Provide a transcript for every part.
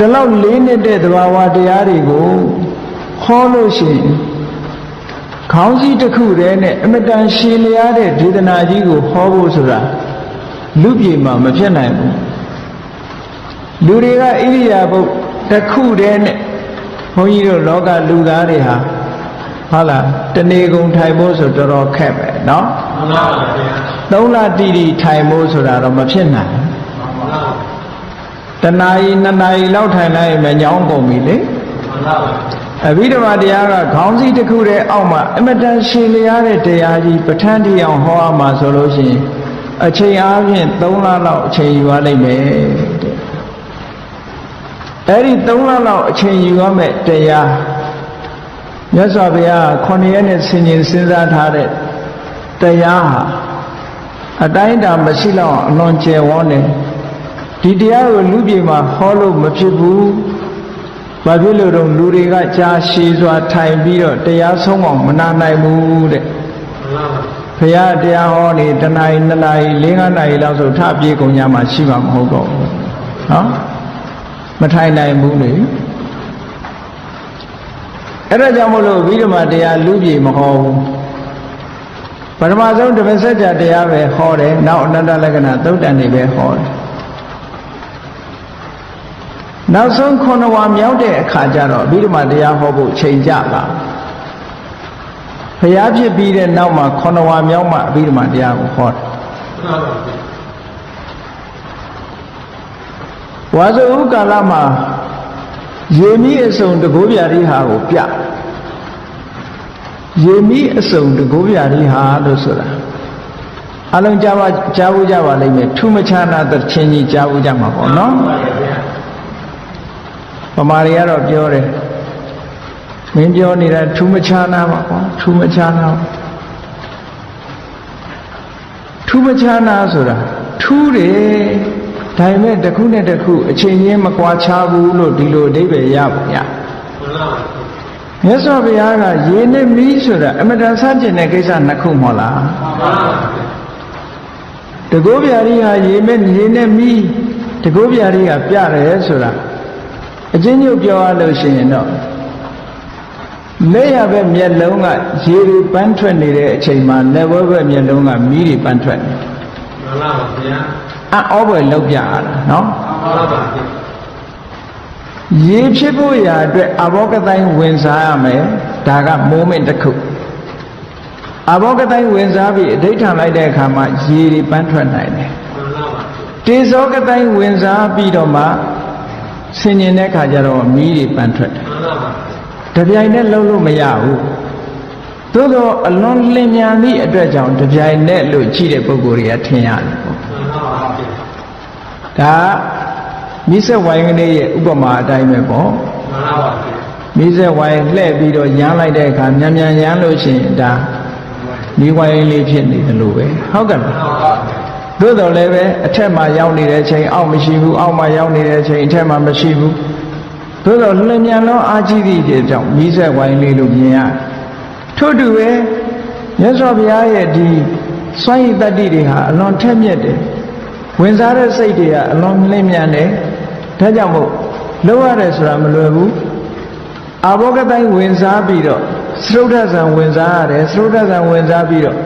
ဒီလောက်လေးနှစ်တဲ့သဘာဝတရားတွေကိုဟောလို့ရှိရင်ခေါင်းစည်းတစ်ခုတည်းနဲ့အမတန်ရှည်လျားတဲ့ဒေသနာကြီးကိုဟောဖို့ဆိုတာလူပြေမှာမဖြစ်နိုင်ဘူးလူတွေကဣရိယာပုတ်တစ်ခုတည်းနဲ့ဘုန်းကြီးတို့လောကလူသားတွေဟာဟုတ်လားတနေကုန်ထိုင်ဖို့ဆိုတော်တော်ခက်ပဲเนาะ မှန်ပါပါဗျာ သုံးလတိတိထိုင်ဖို့ဆိုတာတော့မဖြစ်နိုင်ဘူး မှန်ပါပါ တနာရီနှစ်နာရီလောက်ထိုင်လိုက်ရင်မညောင်းကုန်ပြီလေမှန်ပါပါအဘိဓမ္မာတရားကခေါင်းစည်းတစ်ခုတည်းအောက်မှာအမတန်ရှည်လျားတဲ့တရားကြီးပဋ္ဌာန်းတိအောင်ဟောရမှာဆိုလို့ရှိရင်အချိန်အားဖြင့်3လလောက်အချိန်ယူရလိမ့်မယ်တဲ့အဲ့ဒီ3လလောက်အချိန်ယူရမယ်တရားမြတ်စွာဘုရား9ရက်နဲ့ဆင်ញင်စဉ်းစားထားတဲ့တရားဟာအတိုင်းအတာမရှိလောက်အောင်အလွန်ကျယ်ဝန်းတယ် ဒီတရားကိုလူပြေမှာဟောလို့မဖြစ်ဘူးဘာဖြစ်လို့တော့လူတွေကကြာရှည်စွာထိုင်ပြီးတော့တရားဆုံးအောင်မနာနိုင်ဘူးတဲ့မှန်ပါပါဘုရားတရားဟောနေတနာရီနှစ်နာရီလေးငါးနာရီလောက်ဆိုထပြေကုန်ကြမှာရှိမှာမဟုတ်တော့ဘူးနော်မထိုင်နိုင်ဘူးလေအဲ့ဒါကြောင့်မို့လို့ဝိဓမ္မာတရားလူပြေမဟောဘူးပထမဆုံးဓမ္မစကြာတရားပဲဟောတယ်နောက်အနတ္တလက္ခဏာသုတ်တန်တွေပဲဟောတယ် နောက်ဆုံးခုနဝါမြောက်တဲ့အခါကျတော့အဘိဓမ္မာတရားဟောဖို့ချိန်ကြလာဘုရားဖြစ်ပြီးတဲ့နောက်မှာခုနဝါမြောက်မှအဘိဓမ္မာတရားကိုဟောတယ်မှန်ပါပါဝါဇုကာလမှာယေမိအစုံတကိုးပြာရိဟာကိုပြယေမိအစုံတကိုးပြာရိဟာလို့ဆိုတာအလုံးကြားပါကြားဖို့ကြပါလိမ့်မယ်ထူးမခြားနာသချင်းကြီးကြားဖို့ကြမှာပေါ့နော်မှန်ပါ ဗျာဗမာတွေကတော့ပြောတယ်မင်းပြောနေတာထူးမခြားနာပါကွာထူးမခြားနာပါထူးမခြားနာဆိုတာထူးတယ်ဒါပေမဲ့တစ်ခုနဲ့တစ်ခုအချိန်ချင်းမကွာခြားဘူးလို့ဒီလိုအဓိပ္ပာယ်ရပါဗျာမှန်ပါပါမြတ်စွာဘုရားကရေနဲ့မီးဆိုတာအမတန်ဆန့်ကျင်တဲ့ကိစ္စနှစ်ခုမဟုတ်လားမှန်ပါပါတကောဗျာရီဟာရေမဲ့ရေနဲ့မီးတကောဗျာရီကပြတယ်ဆိုတာ အချင်းချင်းပြောရလို့ရှိရင်တော့လက်ရပဲမျက်လုံးကရေတွေပန်းထွက်နေတဲ့အချိန်မှာလက်ဝဲဘက်မျက်လုံးကမီးတွေပန်းထွက်နေတယ်မှန်ပါပါဗျာအံ့ဩဖွယ်လောက်ပြရတာနော်မှန်ပါပါဗျာရေဖြစ်ဖို့ရာအတွက်အဘောကတိုင်းဝင်စားရမယ်ဒါကမိုးမင့်တစ်ခုအဘောကတိုင်းဝင်စားပြီးအဋိဋ္ဌံလိုက်တဲ့အခါမှာရေတွေပန်းထွက်နိုင်တယ်မှန်ပါပါတေဇောကတိုင်းဝင်စားပြီးတော့မှ ဆင်ញင်တဲ့ခါကျတော့မီးတွေပန်းထွက်တယ်မှန်ပါပါတပြိုင်နဲ့လှုပ်လို့မရဘူးသို့သောအလွန်လင်းမြန်သည့်အတွက်ကြောင့်တပြိုင်နဲ့လို့ကြည့်တဲ့ပုဂ္ဂိုလ်တွေကထင်ရတယ်ပေါ့မှန်ပါပါဗျာဒါမိဆက်ဝိုင်းကလေးရဲ့ဥပမာအတိုင်းပဲပေါ့မှန်ပါပါဗျာမိဆက်ဝိုင်းလှဲ့ပြီးတော့ရမ်းလိုက်တဲ့အခါမြန်မြန်ရမ်းလို့ရှိရင်ဒါမိဝိုင်းလေးဖြစ်နေတယ်လို့ပဲဟုတ်ကဲ့လားမှန်ပါပါဗျာ သို့တော်လည်းပဲအထက်မှာရောက်နေတဲ့ချိန်အောက်မရှိဘူးအောက်မှာရောက်နေတဲ့ချိန်အထက်မှာမရှိဘူးသို့တော်လျင်မြန်လုံးအာကြီးသည့်တဲ့ကြောင့်မိဆက်ဝိုင်းလေးလို့မြင်ရထို့တူပဲမြတ်စွာဘုရားရဲ့ဒီစွန့်ရည်တတ္တိတွေဟာအလွန်ထက်မြက်တယ်ဝင်စားတဲ့စိတ်တွေကအလွန်လင်းမြန်တယ်ဒါကြောင့်မို့လောရတယ်ဆိုတာမလွယ်ဘူးအာဘောဂတိုင်းဝင်စားပြီးတော့သရုဒ္ဓဇံဝင်စားရတယ်သရုဒ္ဓဇံဝင်စားပြီးတော့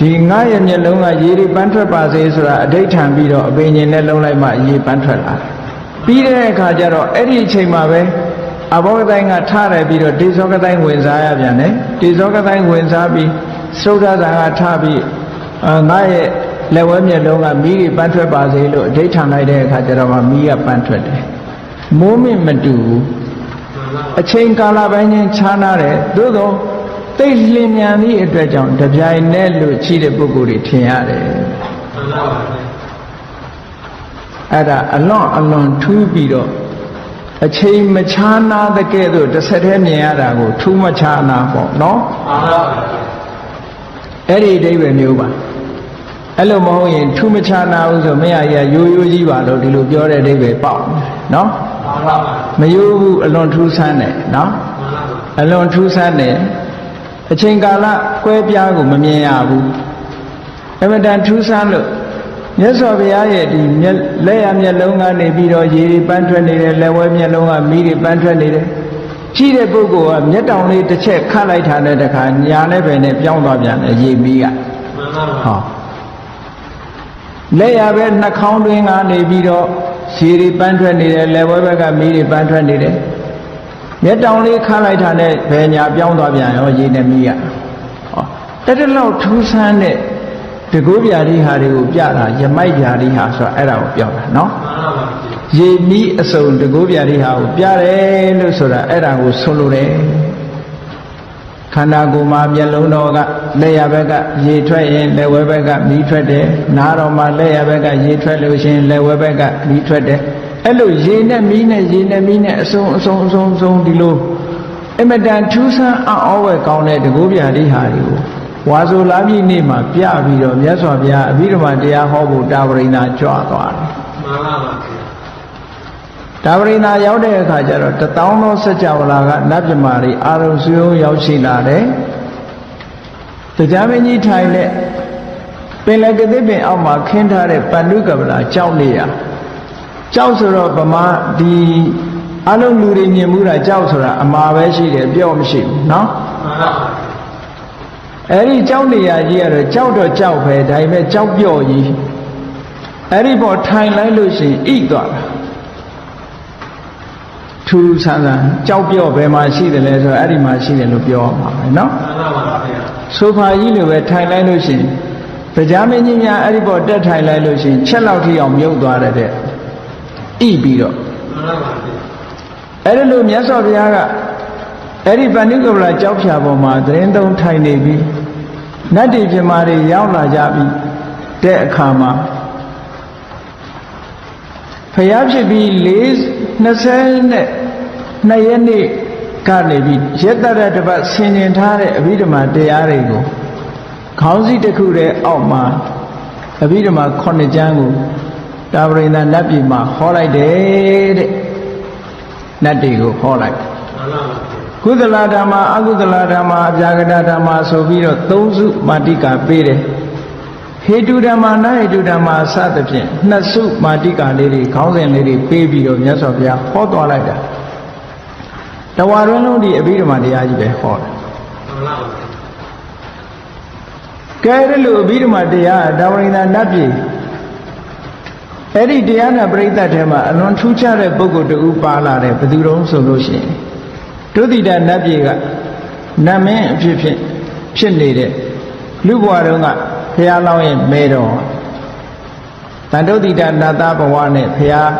ဒီငါရဲ့မျက်လုံးကရေတွေပန်းထွက်ပါစေဆိုတာအဋိဋ္ဌံပြီးတော့အပင်ရှင်နဲ့လုံးလိုက်မှရေပန်းထွက်လာတယ်ပြီးတဲ့အခါကျတော့အဲ့ဒီအချိန်မှာပဲအဘောဂတိုင်းကထားတယ်ပြီးတော့ဒေဇောဂတိုင်းဝင်စားရပြန်တယ်ဒေဇောဂတိုင်းဝင်စားပြီးသုဒ္ဓဇာကထားပြီးအာငါရဲ့လက်ဝဲမျက်လုံးကမီးတွေပန်းထွက်ပါစေလို့အဋိဋ္ဌံလိုက်တဲ့အခါကျတော့မှမီးကပန်းထွက်တယ်မိုးမင့်မတူဘူးမှန်ပါပါအချိန်ကာလပိုင်းချင်းခြားနာတယ်သို့သော တိတ်လျင်မြန်သည့်အတွက်ကြောင့်တပြိုင်နက်လို့ရှိတဲ့ပုဂ္ဂိုလ်တွေထင်ရတယ်မှန်ပါပါဗျာအဲ့ဒါအလွန်အလွန်ထူးပြီးတော့အချိန်မခြားနာတဲ့ကဲ့သို့တစ်ဆက်တည်းမြင်ရတာကိုထူးမခြားနာပေါ့နော်မှန်ပါပါဗျာအဲ့ဒီအဓိပ္ပာယ်မျိုးပါအဲ့လိုမဟုတ်ရင်ထူးမခြားနာဘူးဆိုမရရရိုးရိုးကြီးပါလို့ဒီလိုပြောတဲ့အဓိပ္ပာယ်ပေါက်တယ်နော်မှန်ပါပါမယိုးဘူးအလွန်ထူးဆန်းတယ်နော်မှန်ပါပါအလွန်ထူးဆန်းတယ် အချိန်ကာလကွဲပြားကိုမမြင်ရဘူးအမတန်ထူးဆန်းလို့မြတ်စွာဘုရားရဲ့ဒီမျက်လက်ရမျက်လုံးကနေပြီးတော့ရေတွေပန်းထွက်နေတယ်လက်ဝဲမျက်လုံးကမီးတွေပန်းထွက်နေတယ်ကြည့်တဲ့ပုဂ္ဂိုလ်ကမျက်တောင်လေးတစ်ချက်ခတ်လိုက်တာတဲ့တခါညာနဲ့ပဲနဲ့ပြောင်းသွားပြန်တယ်ရေမီးကမှန်ပါပါဟောလက်ရပဲနှာခေါင်းတွင်းကနေပြီးတော့ရေတွေပန်းထွက်နေတယ်လက်ဝဲဘက်ကမီးတွေပန်းထွက်နေတယ် မျက်တောင်လေးခတ်လိုက်တာနဲ့ဘယ်ညာပြောင်းသွားပြန်ရောရေနဲ့မီးကဟောတက်တက်လောက်ထူးဆန်းတဲ့တကုဗျာတိဟာတွေကိုပြတာယမိုက်ဗျာတိဟာဆိုတော့အဲ့ဒါကိုပြောတာနော်မှန်ပါပါရေမီးအစုံတကုဗျာတိဟာကိုပြတယ်လို့ဆိုတာအဲ့ဒါကိုဆိုလိုတယ်ခန္ဓာကိုယ်မှာမျက်လုံးတော်ကလက်ရဘက်ကရေထွက်ရင်လက်ဝဲဘက်ကမီးထွက်တယ်နားတော်မှာလက်ရဘက်ကရေထွက်လို့ရှိရင်လက်ဝဲဘက်ကမီးထွက်တယ် အဲ့လိုရေနဲ့မီးနဲ့ရေနဲ့မီးနဲ့အစုံအစုံအစုံအစုံဒီလိုအမတန်ထူးဆန်းအံ့ဩဝယ်ကောင်းတဲ့တကုဗျာတိဟာတွေကိုဝါဆိုလာပြည့်နေ့မှာပြပြီးတော့မြတ်စွာဘုရားအဘိဓမ္မာတရားဟောဖို့တာဝရိဏကြွသွားတယ်မှန်ပါပါဒါပရိနာရောက်တဲ့အခါကျတော့တသောင်းသောစัจ java လာကနတ်မြမာတွေအာရုံစုံရောက်ရှိလာတယ်။တရားမင်းကြီးထိုင်တဲ့ပင်လယ်ကတိပင်အောက်မှာခင်းထားတဲ့ပန္နုကပလာကြောက်နေရ။ ကြောက်ဆိုတော့ဗမာဒီအလုံးလူတွေမြင်မှုတာကြောက်ဆိုတာအမှားပဲရှိတယ်ပြောမရှိဘူးနော် မှန်ပါပါ ။အဲဒီကြောက်နေရကြီးကတော့ကြောက်တော့ကြောက်ပဲဒါပေမဲ့ကြောက်ပြော့ကြီးအဲ့ဒီပေါ်ထိုင်လိုက်လို့ရှိရင်ဣသွားတာ ထူးဆန်းဆန်းကြောက်ပြော့ဘယ်မှာရှိတယ်လဲဆိုတော့အဲ့ဒီမှာရှိတယ်လို့ပြောမှာပဲเนาะ မှန်ပါပါဗျာ ဆိုဖာကြီးလိုပဲထိုင်လိုက်လို့ရှိရင်တရားမင်းကြီးများအဲ့ဒီပေါ်တက်ထိုင်လိုက်လို့ရှိရင်ချက်လောက်ထိအောင်မြုပ်သွားတဲ့တဲ့ ဣပြီးတော့မှန်ပါပါဗျာအဲ့ဒီလိုမြတ်စွာဘုရားကအဲ့ဒီပဏိကဗလာကြောက်ဖြာပေါ်မှာသတင်းသုံးထိုင်နေပြီးနတ်တိပြမာတွေရောက်လာကြပြီးတဲ့အခါမှာဖျားဖြစ်ပြီး4 20နဲ့2ရက်နေ့ကနေပြီးရက်တရတပတ်ဆင်ញင်ထားတဲ့အဘိဓမ္မာတရားတွေကိုခေါင်းစည်းတစ်ခုတည်းအောက်မှာအဘိဓမ္မာ9ကျမ်းကို တာဝရိန္ဒနတ်ပြည်မှာဟောလိုက်တယ်တဲ့နတ်တွေကိုဟောလိုက်မှန်ပါပါဗျာကုသလဓမ္မအကုသလဓမ္မအပြာကတဓမ္မဆိုပြီးတော့သုံးစုမာတိကာပေးတယ်ဟေတုဓမ္မနာဟေတုဓမ္မစသဖြင့်နှစ်စုမာတိကာလေးတွေခေါင်းစဉ်လေးတွေပေးပြီးတော့မြတ်စွာဘုရားဟောသွားလိုက်တာတဝါတွင်းလုံးဒီအဘိဓမ္မာတရားကြီးပဲဟောတယ်မှန်ပါပါဗျာကဲအဲ့လိုအဘိဓမ္မာတရားဒါဝရိန္ဒနတ်ပြည် အဲ့ဒီတရားနာပရိသတ်ထဲမှာအလွန်ထူးခြားတဲ့ပုဂ္ဂိုလ်တူပါလာတယ်ဘယ်သူတုံးဆိုလို့ရှိရင်ဒုတိယနတ်ပြည်ကနတ်မင်းအဖြစ်ဖြစ်ဖြစ်နေတဲ့လူဘဝတုန်းကဘုရားလောင်းရဲ့မဲတော်တန်တုတိတနတ်သားဘဝနဲ့ဘုရား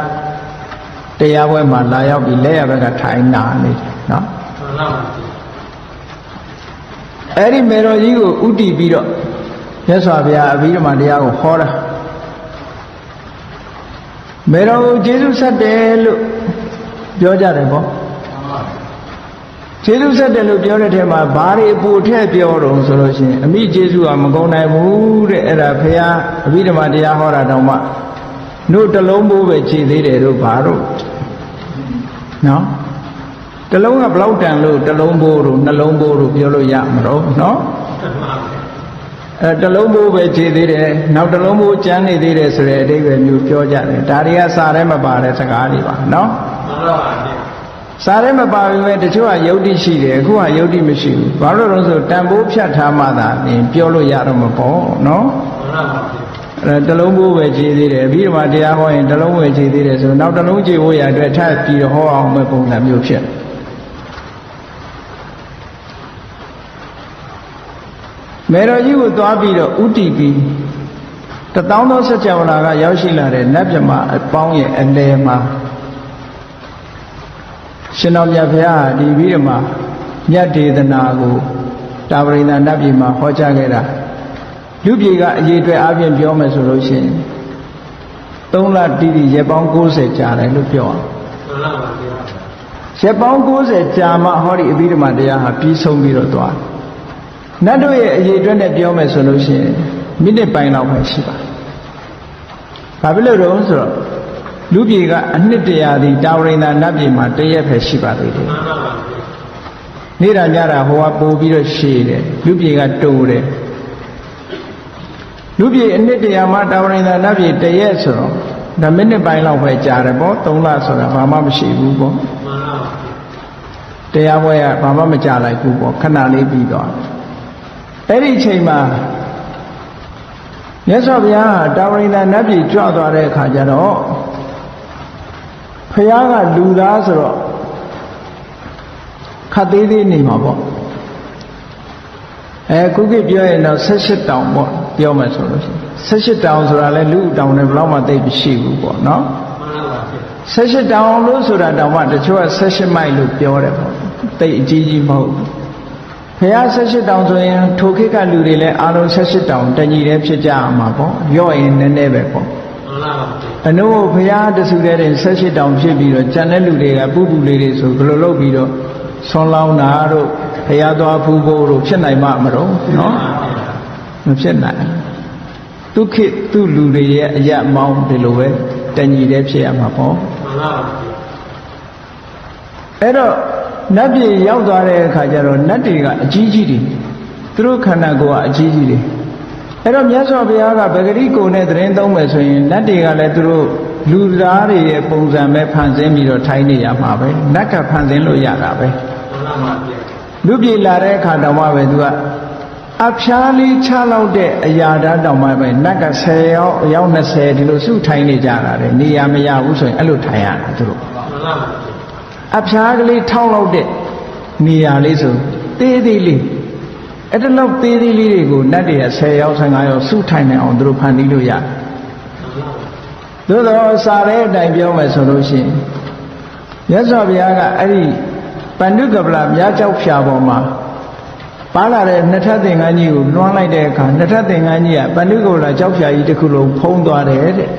တရားပွဲမှာလာရောက်ပြီးလက်ရဘက်ကထိုင်နာနေတယ်နော်မှန်ပါပါဗျာအဲ့ဒီမေတော်ကြီးကိုဥတည်ပြီးတော့မြတ်စွာဘုရားအဘိဓမ္မာတရားကိုဟောတာ မေတော်ကိုကျေးဇူးဆက်တယ်လို့ပြောကြတယ်ပေါ့ကျေးဇူးဆက်တယ်လို့ပြောတဲ့ထဲမှာဘာတွေအပူထည့်ပြောတော့ဆိုလို့ရှိရင်အမိကျေးဇူးကမကုန်နိုင်ဘူးတဲ့အဲ့ဒါဘုရားအဘိဓမ္မာတရားဟောတာတောင်မှတို့တစ်လုံးဘိုးပဲခြေသေးတယ်တို့ဘာတို့နော်တစ်လုံးကဘလောက်တန်လို့တစ်လုံးဘိုးတို့နှလုံးဘိုးတို့ပြောလို့ရမလို့နော်မှန်ပါပါ အဲတစ်လုံးဘိုးပဲခြေသေးတယ်နောက်တစ်လုံးဘိုးကျန်နေသေးတယ်ဆိုတဲ့အဓိပ္ပာယ်မျိုးပြောကြတယ်ဒါတွေကစာထဲမပါတဲ့စကားတွေပါနော်မှန်ပါပါဗျာစာထဲမပါဘူးပဲတချို့ကယုတ်တိရှိတယ်အခုကယုတ်တိမရှိဘူးဘာလို့လဲဆိုတန်ဖိုးဖြတ်ထားမှသာအရင်ပြောလို့ရတော့မှာပေါ့နော်မှန်ပါပါဗျာအဲတစ်လုံးဘိုးပဲခြေသေးတယ်ပြီးတော့မှတရားဟောရင်တစ်လုံးပဲခြေသေးတယ်ဆိုနောက်တစ်လုံးခြေဖို့ရအတွက်ထပ်ပြီးတော့ဟောအောင်မဲ့ပုံစံမျိုးဖြစ် မေတော်ကြီးကိုသွားပြီးတော့ဥတီပြီးတသောင်းသောစัจ java လာကရောက်ရှိလာတဲ့နတ်မြမအပေါင်းရဲ့အလယ်မှာရှင်တော်မြတ်ဘုရားဟာဒီပြီးတော့မှမြတ်ဒေသနာကိုတာဝရိန္ဒနတ်ပြည်မှာဟောကြားခဲ့တာလူပြည်ကအရေးအတွက်အပြင်ပြောမယ်ဆိုလို့ရှိရင်၃လတိတိရက်ပေါင်း90ကြာတယ်လို့ပြောအောင်မှန်ပါပါဗျာရက်ပေါင်း90ကြာမှဟောဒီအဘိဓမ္မာတရားဟာပြီးဆုံးပြီးတော့သွားတယ် နတ်တို့ရဲ့အရေးအတွက်နဲ့ပြောမယ်ဆိုလို့ရှိရင်မိနစ်ပိုင်းလောက်ပဲရှိပါဘာဖြစ်လို့တော့ဆိုတော့လူပြည်ကအနှစ်တရာဒီတာဝရိန္ဒနတ်ပြည်မှာတရက်ပဲရှိပါသေးတယ်မှန်ပါပါဗျာနေတာညတာဟိုကပို့ပြီးတော့ရှည်တယ်လူပြေကတိုးတယ်လူပြည်အနှစ်တရာမှတာဝရိန္ဒနတ်ပြည်တရက်ဆိုတော့ဒါမိနစ်ပိုင်းလောက်ပဲကြာတယ်ပေါ့3လဆိုတာဘာမှမရှိဘူးပေါ့မှန်ပါဗျာတရားပွဲကဘာမှမကြာလိုက်ဘူးပေါ့ခဏလေးပြီးတော့ အဲ့ဒီအချိန်မှာမြတ်စွာဘုရားကတာဝရိန္ဒနတ်ပြည်ကြွသွားတဲ့အခါကျတော့ဘုရားကလူသားဆိုတော့ခတ်သေးသေးနေမှာပေါ့အဲခုခေတ်ပြောရင်တော့78တောင်ပေါ့ပြောမှဆိုလို့ရှိရင်78တောင်ဆိုတာလဲလူတောင်နဲ့ဘယ်တော့မှသိပ်မရှိဘူးပေါ့နော်မှန်ပါဗျာ78တောင်လို့ဆိုတာတောင်မှတချို့က78မိုက်လို့ပြောတယ်ပေါ့တိတ်အကြီးကြီးမဟုတ်ဘူး ဘုရား78တောင်ဆိုရင်ထိုခေတ်ကလူတွေလည်းအားလုံး78တောင်တညီတည်းဖြစ်ကြအောင်မှာပေါ့ရော့ရင်နည်းနည်းပဲပေါ့မှန်ပါဗျာအနိုးဘုရားတဆူတဲ့တင်78တောင်ဖြစ်ပြီးတော့ကျန်တဲ့လူတွေကပူပူလေးတွေဆိုဘယ်လိုလုပ်ပြီးတော့ဆွန်လောင်းတာတို့ဘုရားသွားဖူးဖို့တို့ဖြစ်နိုင်မှာမတော့နော်မဖြစ်နိုင်သူခေတ်သူလူတွေရဲ့အရမောင်းဒီလိုပဲတညီတည်းဖြစ်ရမှာပေါ့မှန်ပါဗျာအဲ့တော့ နတ်ပြည်ရောက်သွားတဲ့အခါကျတော့နတ်တွေကအကြီးကြီးတွေသူတို့ခန္ဓာကိုယ်ကအကြီးကြီးတွေအဲ့တော့မြတ်စွာဘုရားကဗဂရိကိုနဲ့သတင်းသုံးမယ်ဆိုရင်နတ်တွေကလည်းသူတို့လူသားတွေရဲ့ပုံစံပဲဖန်ဆင်းပြီးတော့ထိုင်းနေရမှာပဲနတ်ကဖန်ဆင်းလို့ရတာပဲမှန်ပါဗျာလူပြည်လာတဲ့အခါတောင်မှပဲသူကအဖျားလေးချလောက်တဲ့အရာဓာတ်တောင်မှပဲနတ်က10ရောက်အယောက်20ဒီလိုစုထိုင်းနေကြတာလေနေရာမရဘူးဆိုရင်အဲ့လိုထိုင်ရတာသူတို့မှန်ပါဗျာ အဖျားကလေးထောက်လောက်တဲ့နေရာလေးဆိုသေးသေးလေးအဲ့ဒါလောက်သေးသေးလေးတွေကိုနတ်တွေက10ရောက်15ရောက်စုထိုင်နေအောင်သူတို့ဖန်တီးလို့ရတယ်သို့တော့စာရဲအတိုင်းပြောမယ်ဆိုလို့ရှိရင်မြတ်စွာဘုရားကအဲ့ဒီပန္ဓုကပလမြားကြောက်ဖြာပေါ်မှာပါလာတဲ့နှစ်ထပ်သင်္ကန်းကြီးကိုလွှမ်းလိုက်တဲ့အခါနှစ်ထပ်သင်္ကန်းကြီးကပန္ဓုကပလကြောက်ဖြာကြီးတစ်ခုလုံးဖုံးသွားတယ်တဲ့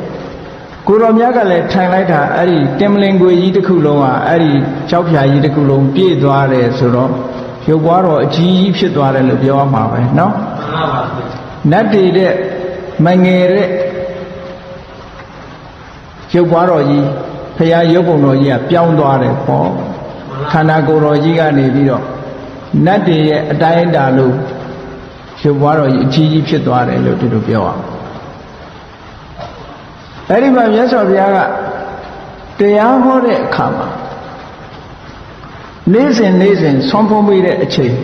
ကိုတော်မြတ်ကလည်းထိုင်လိုက်တာအဲ့ဒီတင်မလင်ကိုကြီးတစ်ခုလုံးကအဲ့ဒီကြောက်ဖြာကြီးတစ်ခုလုံးပြည့်သွားတယ်ဆိုတော့ရုပ်ပွားတော်အကြီးကြီးဖြစ်သွားတယ်လို့ပြောရမှာပဲเนาะ မှန်ပါဗျာ နတ်တွေတဲ့မငယ်တဲ့ရုပ်ပွားတော်ကြီးဖရာရုပ်ပုံတော်ကြီးကပြောင်းသွားတယ်ပေါ့ခန္ဓာကိုယ်တော်ကြီးကနေပြီးတော့နတ်တွေရဲ့အတိုင်းအတာလို့ရုပ်ပွားတော်ကြီးအကြီးကြီးဖြစ်သွားတယ်လို့ဒီလိုပြောအောင် အဲ့ဒီမှာမြတ်စွာဘုရားကတရားဟောတဲ့အခါမှာနေ့စဉ်နေ့စဉ်ဆွမ်းဖုံးပေးတဲ့အချိန်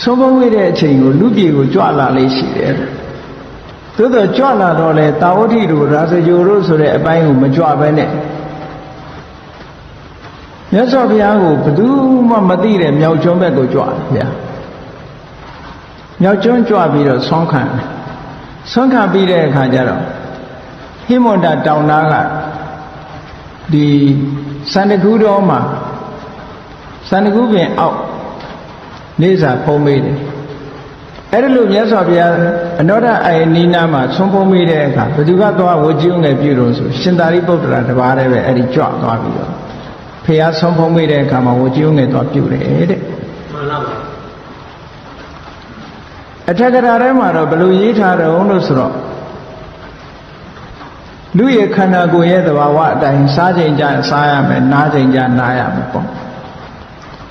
ဆုံးဖုံးဝေးတဲ့အချိန်ကိုလူပြေကိုကြွလာလေးရှိတယ်။သို့တော့ကြွလာတော့လေတာဝတိတို့ရာဇဂိုတို့ဆိုတဲ့အပိုင်းကိုမကြွပဲနဲ့မြတ်စွာဘုရားကိုဘယ်သူမှမသိတဲ့မြောက်ကျွန်းဘက်ကိုကြွတယ်ဗျာ။မြောက်ကျွန်းကြွပြီးတော့ဆွမ်းခံတယ်။ ဆွမ်းခံပြီးတဲ့အခါကျတော့ဟိမွန်တာတောင်သားကဒီစန္ဒကူတော်မှာစန္ဒကူပင်အောက်နေစာဖုံးမေးတယ်အဲ့ဒါလို့မြတ်စွာဘုရားအနောဒအိုင်နီနာမှာဆွန်ဖုံးမေးတဲ့အခါဘယ်သူကသွားဝကြည့်ငယ်ပြုလို့ဆိုရှင်သာရိပုတ္တရာတပါးတည်းပဲအဲ့ဒီကြွသွားပြီးတော့ဖះဆွန်ဖုံးမေးတဲ့အခါမှာဝကြည့်ငယ်သွားပြုတယ်တဲ့ မှန်ပါဗျာ အထက်ကရာထဲမှာတော့ဘယ်လိုရေးထားတယ်အောင်လို့ဆိုတော့လူရဲ့ခန္ဓာကိုယ်ရဲ့သဘာဝအတိုင်းစားချိန်ကြစားရမယ်နားချိန်ကြနားရမယ်ပေါ့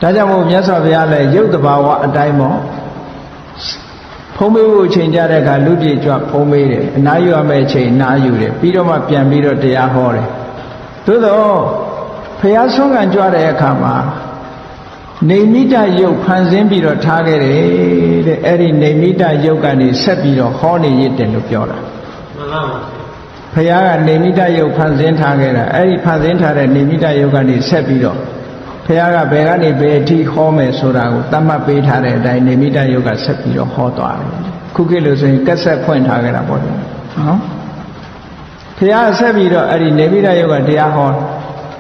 ဒါကြောင့်မို့မြတ်စွာဘုရားလည်းရုပ်သဘာဝအတိုင်းပေါ့ဖုံးမေးဖို့အချိန်ကြတဲ့အခါလူပြေကြွဖုံးမေးတယ်အနားယူရမယ့်အချိန်နားယူတယ်ပြီးတော့မှပြန်ပြီးတော့တရားဟောတယ်သို့တော့ဘုရားဆုံးခံကြွတဲ့အခါမှာ နေမိတယုတ်ဖန်ဆင်းပြီးတော့ထားခဲ့တယ်တဲ့အဲ့ဒီနေမိတယုတ်ကနေဆက်ပြီးတော့ဟောနေရတဲ့လို့ပြောတာမှန်ပါဗျာဖះကနေမိတယုတ်ဖန်ဆင်းထားခဲ့တာအဲ့ဒီဖန်ဆင်းထားတဲ့နေမိတယုတ်ကနေဆက်ပြီးတော့ဖះကဘယ်ကနေဘယ်အထိဟောမယ်ဆိုတာကိုသတ်မှတ်ပေးထားတဲ့အတိုင်းနေမိတယုတ်ကဆက်ပြီးတော့ဟောသွားတယ်ခုခေတ်လို့ဆိုရင်ကက်ဆက်ဖွင့်ထားခဲ့တာပေါ့လေနော်ဖះဆက်ပြီးတော့အဲ့ဒီနေမိတယုတ်ကတရားဟော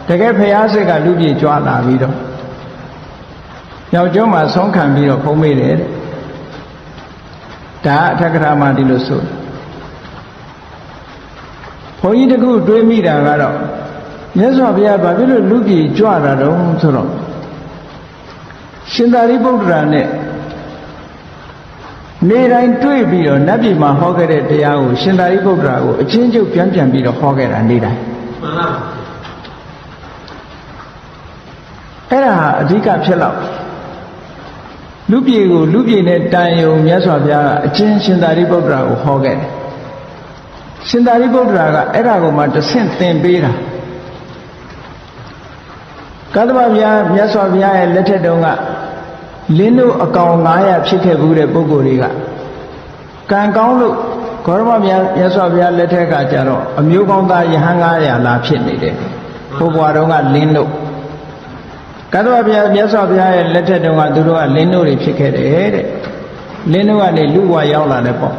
တကယ်ဖះစစ်ကလူပြေကြွလာပြီးတော့ ယောက်ျောမှာဆုံးခံပြီးတော့ဖုံးမေးတယ်တဲ့ဒါအထက်ကထာမှာဒီလိုဆိုတယ်ဘုန်းကြီးတခုတွေးမိတာကတော့မြတ်စွာဘုရားဘာဖြစ်လို့လူကြီးကြွတာတုံးဆိုတော့ရှင်သာရိပုတ္တရာနဲ့နေတိုင်းတွေ့ပြီးတော့နတ်ပြည်မှာဟောခဲ့တဲ့တရားကိုရှင်သာရိပုတ္တရာကိုအချင်းချုပ်ပြန်ပြန်ပြီးတော့ဟောခဲ့တာနေတိုင်းမှန်ပါဗျာအဲ့ဒါဟာအဓိကဖြစ်တော့ လူပြေကိုလူပြေနဲ့တန်ယုံမြတ်စွာဘုရားကအချင်းရှင်သာရိပုတ္တရာကိုဟောခဲ့တယ်ရှင်သာရိပုတ္တရာကအဲ့ဒါကိုမှတဆင့်သင်ပေးတာကသဗ္ဗဗျာမြတ်စွာဘုရားရဲ့လက်ထက်တုန်းကလင်းတို့အကောင်900ဖြစ်ခဲ့ဘူးတဲ့ပုဂ္ဂိုလ်တွေကကံကောင်းလို့ဂေါရမမြတ်မြတ်စွာဘုရားလက်ထက်ကကြတော့အမျိုးကောင်းသားယဟန်900လာဖြစ်နေတယ်ဘုရားတော်ကလင်းတို့ ကသဗ္ဗဗျာမြတ်စွာဘုရားရဲ့လက်ထက်တုန်းကသူတို့ကလင်းတို့တွေဖြစ်ခဲ့တယ်တဲ့လင်းတို့ကနေလူဘဝရောက်လာတယ်ပေါ့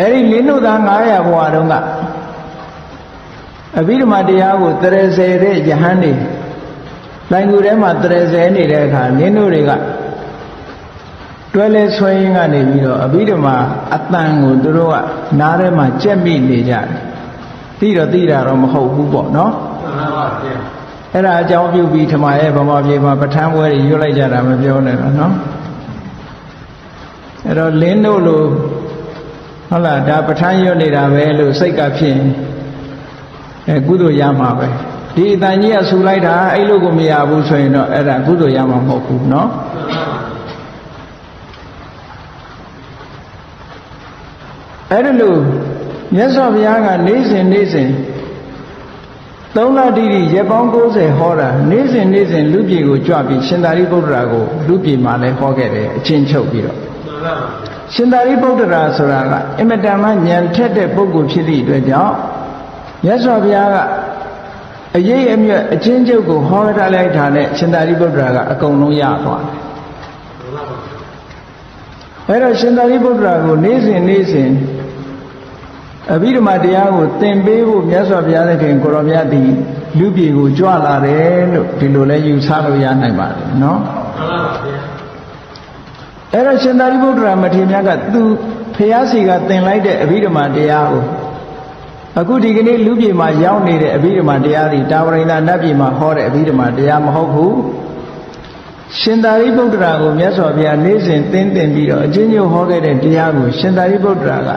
အဲ့ဒီလင်းတို့သား900ဘဝတုန်းကအဘိဓမ္မာတရားကိုတရစေတဲ့ယဟန်တွေလိုင်ကူထဲမှာတရစေနေတဲ့အခါလင်းတို့တွေကတွဲလဲဆွဲရင်းကနေပြီးတော့အဘိဓမ္မာအတန်ကိုသူတို့ကနားထဲမှာကြက်မိနေကြတယ်သိတော့သိတာတော့မဟုတ်ဘူးပေါ့နော်မှန်ပါဗျာ အဲ့ဒါအကြောင်းပြုပြီးထမရဲ့ဗမာပြည်မှာပဋ္ဌာန်းပွဲတွေရွတ်လိုက်ကြတာမပြောနဲ့တော့နော်အဲ့တော့လင်းတို့လိုဟုတ်လားဒါပဋ္ဌာန်းရွတ်နေတာပဲလို့စိတ်ကဖြစ်ရင်အဲကုသိုလ်ရမှာပဲဒီအတန်ကြီးကဆူလိုက်တာအဲ့လိုကိုမရဘူးဆိုရင်တော့အဲ့ဒါကုသိုလ်ရမှာမဟုတ်ဘူးနော်မှန်ပါအဲ့ဒါလို့မြတ်စွာဘုရားကနေ့စဉ်နေ့စဉ် သုံးလတိတိရက်ပေါင်း90ဟောတာနေ့စဉ်နေ့စဉ်လူပြည်ကိုကြွပြီးရှင်သာရိပုတ္တရာကိုလူပြည်မှာလည်းဟောခဲ့တယ်အချင်းချုပ်ပြီးတော့မှန်ပါရှင်သာရိပုတ္တရာဆိုတာကအင်မတန်မှဉာဏ်ထက်တဲ့ပုဂ္ဂိုလ်ဖြစ်သည့်အတွက်ကြောင့်မြတ်စွာဘုရားကအရေးအမြတ်အချင်းချုပ်ကိုဟောထားလိုက်တာနဲ့ရှင်သာရိပုတ္တရာကအကုန်လုံးရသွားတယ်မှန်ပါအဲ့တော့ရှင်သာရိပုတ္တရာကိုနေ့စဉ်နေ့စဉ် အဘိဓမ္မာတရားကိုသင်ပေးဖို့မြတ်စွာဘုရားသခင်ကိုရောမြတ်သည်လူပြည်ကိုကြွလာတယ်လို့ဒီလိုလဲယူဆလို့ရနိုင်ပါတယ်နော်မှန်ပါဗျာအဲ့တော့ရှင်သာရိပုတ္တရာမထေရမြတ်ကသူဖျားစီကသင်လိုက်တဲ့အဘိဓမ္မာတရားကိုအခုဒီကနေ့လူပြည်မှာရောက်နေတဲ့အဘိဓမ္မာတရားတွေတာဝရိန္ဒနတ်ပြည်မှာဟောတဲ့အဘိဓမ္မာတရားမဟုတ်ဘူးရှင်သာရိပုတ္တရာကိုမြတ်စွာဘုရားနေ့စဉ်သင်သင်ပြီးတော့အချင်းချင်းဟောခဲ့တဲ့တရားကိုရှင်သာရိပုတ္တရာက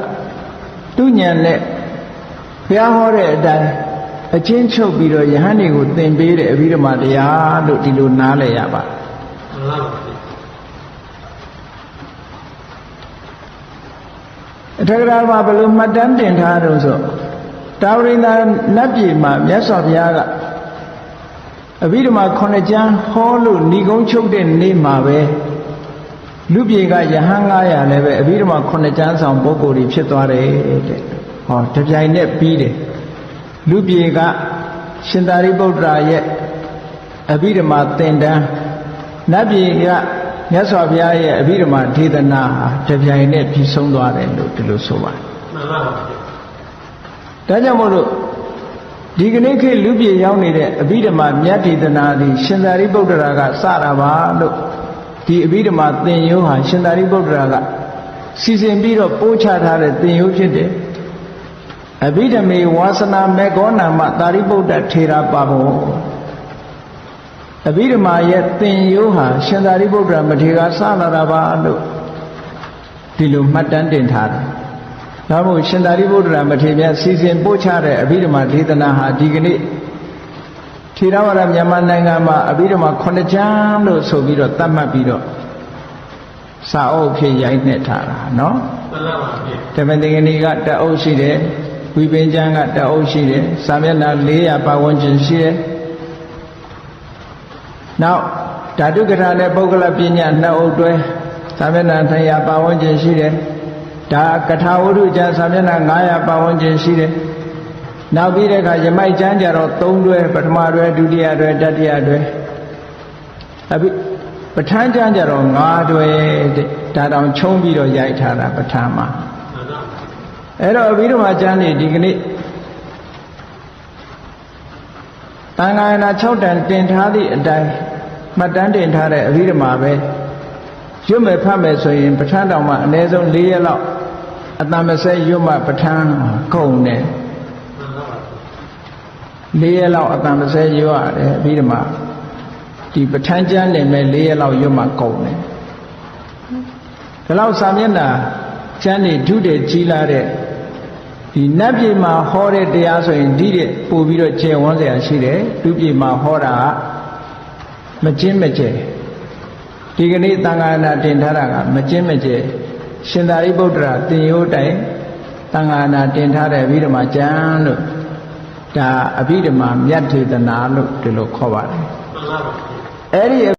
သူ့ဉာဏ်နဲ့ဘုရားဟောတဲ့အတိုင်းအချင်းချုပ်ပြီးတော့ယဟန်တွေကိုသင်ပေးတဲ့အဘိဓမ္မာတရားလို့ဒီလိုနားလည်ရပါတယ်မှန်ပါဗျာအထက်ကရာမှာဘယ်လိုမှတ်တမ်းတင်ထားတော့ဆိုတာဝရိန္ဒာနတ်ပြည်မှာမြတ်စွာဘုရားကအဘိဓမ္မာခုနှစ်ကျမ်းဟောလို့ဏီကုံးချုပ်တဲ့နေ့မှာပဲ လူပြေကယဟန်900လည်းပဲအဘိဓမ္မာခုနှစ်ကျမ်းဆောင်ပုဂ္ဂိုလ်တွေဖြစ်သွားတယ်တဲ့ဟောတပြိုင်နက်ပြီးတယ်လူပြေကရှင်သာရိပုတ္တရာရဲ့အဘိဓမ္မာသင်တန်းနတ်ပြည်ကမြတ်စွာဘုရားရဲ့အဘိဓမ္မာဒေသနာဟာတပြိုင်နက်ပြီးဆုံးသွားတယ်လို့ဒီလိုဆိုပါတယ်မှန်ပါဗျာဒါကြောင့်မို့လို့ဒီကနေ့ခေတ်လူပြေရောက်နေတဲ့အဘိဓမ္မာမြတ်ဒေသနာသည်ရှင်သာရိပုတ္တရာကစတာပါလို့ ဒီအဘိဓမ္မာသင်ရိုးဟာရှင်သာရိပုတ္တရာကစီစဉ်ပြီးတော့ပို့ချထားတဲ့သင်ရိုးဖြစ်တယ်အဘိဓမ္မေဝါစနာမေကောနာမသာရိပုတ္တထေရပါဘောအဘိဓမ္မာရဲ့သင်ရိုးဟာရှင်သာရိပုတ္တရာမထေရကစလာတာပါလို့ဒီလိုမှတ်တမ်းတင်ထားတယ်။ဒါမို့ရှင်သာရိပုတ္တရာမထေရမြတ်စီစဉ်ပို့ချတဲ့အဘိဓမ္မာဒေသနာဟာဒီကနေ့ ထေရဝါဒမြန်မာနိုင်ငံမှာအဘိဓမ္မာ9ကျမ်းလို့ဆိုပြီးတော့သတ်မှတ်ပြီးတော့စာအုပ်ဖြစ်ရိုက်နှက်ထားတာနော်။မှန်ပါဗျာတမန်တေကဏီကတအုပ်ရှိတယ်ဝိပင်ကျမ်းကတအုပ်ရှိတယ်စာမျက်နှာ400ပါဝင်ခြင်းရှိတယ်နောက်ဓာတုကထာနဲ့ပုဂ္ဂလပညာနှစ်အုပ်တွဲစာမျက်နှာ200ပါဝင်ခြင်းရှိတယ်ဒါကထာဝတ္ထုကျမ်းစာမျက်နှာ900ပါဝင်ခြင်းရှိတယ် နောက်ပြီးတဲ့အခါယမိုက်ကျမ်းကြတော့3တွဲပထမတွဲဒုတိယတွဲတတိယတွဲအပိပဋ္ဌာန်းကျမ်းကြတော့5တွဲတဲ့ဒါတောင်ခြုံပြီးတော့ရိုက်ထားတာပဋ္ဌာန်းမှာမှန်ပါအဲ့တော့အဘိဓမ္မာကျမ်းနေဒီကနေ့တန်ခါရဏ6တန်တင်ထားသည့်အတိုင်းမှတ်တမ်းတင်ထားတဲ့အဘိဓမ္မာပဲရွတ်မယ်ဖတ်မယ်ဆိုရင်ပဋ္ဌာန်းတော်မှာအနည်းဆုံး၄ရက်လောက်အတမစဲရွတ်မှပဋ္ဌာန်းကုန်တယ်မှန်ပါဗျာ ၄ရက်လောက်အတန်30ရွရတယ်ပြီးတော့မှဒီပဋ္ဌာန်းကျမ်းနေမဲ့၄ရက်လောက်ရွတ်မှကုန်တယ်ဒီလောက်စာမျက်နှာကျမ်းနေဒုတဲ့ကြီးလာတဲ့ဒီနတ်ပြည်မှာဟောတဲ့တရားဆိုရင်ဒီတဲ့ပို့ပြီးတော့ကျယ်ဝန်းစရာရှိတယ်ဒုပြည်မှာဟောတာမကျင်းမကျဲဒီကနေ့သံဃာနာတင်ထားတာကမကျင်းမကျဲရှင်သာရိပုတ္တရာတင်ရိုးတိုင်သံဃာနာတင်ထားတဲ့ပြီးတော့မှကျမ်းလို့ ဒါအဘိဓမ္မာမြတ်ဒေသနာလို့ဒီလိုခေါ်ပါတယ်အဲ့ဒီ